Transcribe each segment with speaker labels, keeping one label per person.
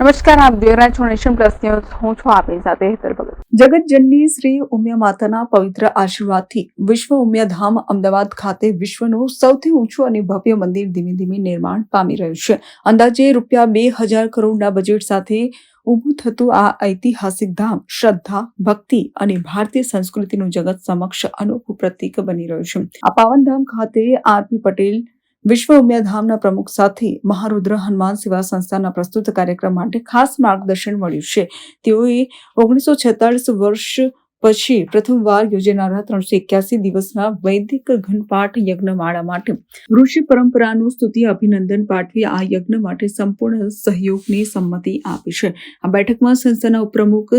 Speaker 1: નમસ્કાર, આપ જોઈ રહ્યા છો નેશન પ્લસ ન્યૂઝ. હું છું આપની સાથે હેતર ભગત.
Speaker 2: જગતજનની શ્રી ઉમિયા માતાના પવિત્ર આશીર્વાદથી વિશ્વ ઉમિયાધામ અમદાવાદ ખાતે વિશ્વનું સૌથી ઊંચું અને ભવ્ય મંદિર ધીમે ધીમે નિર્માણ પામી રહ્યું છે. અંદાજે રૂપિયા બે હજાર કરોડના બજેટ સાથે ઊભું થતું આ ઐતિહાસિક ધામ શ્રદ્ધા, ભક્તિ અને ભારતીય સંસ્કૃતિનું જગત સમક્ષ અનોખું પ્રતીક બની રહ્યું છે. આ પાવન ધામ ખાતે આરપી પટેલ વિશ્વ ઉમિયાધામના પ્રમુખ સાથે મહારુદ્ર હનુમાન સેવા સંસ્થાના પ્રસ્તુત કાર્યક્રમ માટે ખાસ માર્ગદર્શન મળ્યું છે. તેઓએ ઓગણીસો છેતાળીસ વર્ષ પછી પ્રથમવાર યોજાનારા ત્રણસો એક્યાસી દિવસના વૈદિક ઘનપાઠ યજ્ઞમાળા માટે ઋષિ પરંપરાનું સ્તુતિ અભિનંદન પાઠવી આ યજ્ઞ માટે સંપૂર્ણ સહયોગની સંમતિ આપી છે. આ બેઠકમાં સંસ્થાના ઉપપ્રમુખ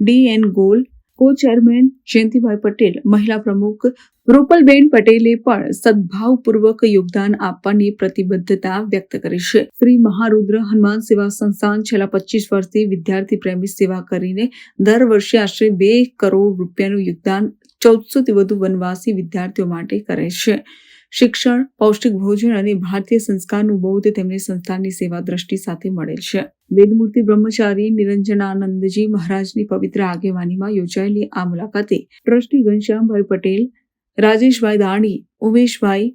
Speaker 2: D N Gol co chairman Jayantibhai Patel મહિલા પ્રમુખ રૂપલબેન પટેલે પણ સદભાવપૂર્વક યોગદાન આપવાની પ્રતિબદ્ધતા વ્યક્ત કરી છે. શ્રી મહારુદ્ર હનુમાન સેવા સંસ્થાન છેલ્લા પચીસ વર્ષથી વિદ્યાર્થી પ્રેમી સેવા કરીને દર વર્ષે આશરે બે કરોડ રૂપિયાનું યોગદાન ચૌદસોથી વધુ વનવાસી વિદ્યાર્થીઓ માટે કરે છે. શિક્ષણ, પૌષ્ટિક ભોજન અને ભારતીય સંસ્કારનું બૌદ્ધ તેમની સંસ્થાની સેવા દ્રષ્ટિ સાથે મળેલ છે. વેદમૂર્તિ બ્રહ્મચારી નિરંજનાનંદજી મહારાજની પવિત્ર આગેવાનીમાં યોજાયેલી આ મુલાકાતે ટ્રસ્ટી ઘનશ્યામભાઈ પટેલ, રાજેશભાઈ દાણી, ઉમેશભાઈ,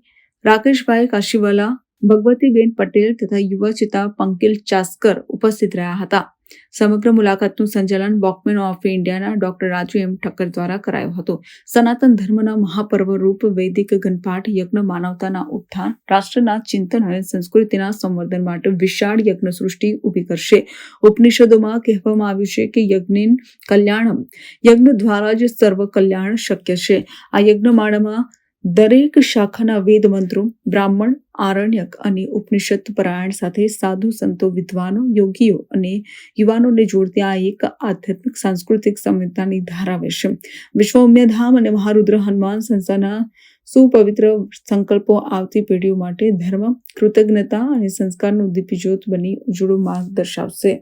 Speaker 2: રાકેશભાઈ કાશીવાલા, ભગવતીબેન પટેલ તથા યુવા ચિતા પંકિલ ચાસ્કર ઉપસ્થિત રહ્યા હતા. સમગ્ર મુલાકાતનું સંચાલન બોકમેન ઓફ ઇન્ડિયાના ડોક્ટર રાજુ એમ ઠક્કર દ્વારા કરાયું હતું. સનાતન ધર્મના મહાપર્વ રૂપ વૈદિક ગણપાઠ યજ્ઞ માનવતાના ઉત્થાન, રાષ્ટ્રના ચિંતન અને સંસ્કૃતિના સંવર્ધન માટે વિશાળ યજ્ઞ સૃષ્ટિ ઊભી કરશે. ઉપનિષદોમાં કહેવામાં આવ્યું છે કે યજ્ઞિન કલ્યાણમ, યજ્ઞ દ્વારા જ સર્વ કલ્યાણ શક્ય છે. આ યજ્ઞમાળામાં દરેક શાખાના વેદ મંત્રો, બ્રાહ્મણ, આરણ્યક અને ઉપનિષદ પરાયણ સાથે સાધુ સંતો, વિદ્વાનો, યોગીઓ અને યુવાનોને જોડતી આ એક આધ્યાત્મિક સાંસ્કૃતિક સંવેદનાની ધારા છે વિશ્વ ઉમ્યધામ અને મહારુદ્ર હનુમાન સંસ્થાના સુપવિત્ર સંકલ્પો આવતી પેઢીઓ માટે ધર્મ, કૃતજ્ઞતા અને સંસ્કારનું દીપજ્યોત બની ઉજળું માર્ગ દર્શાવશે.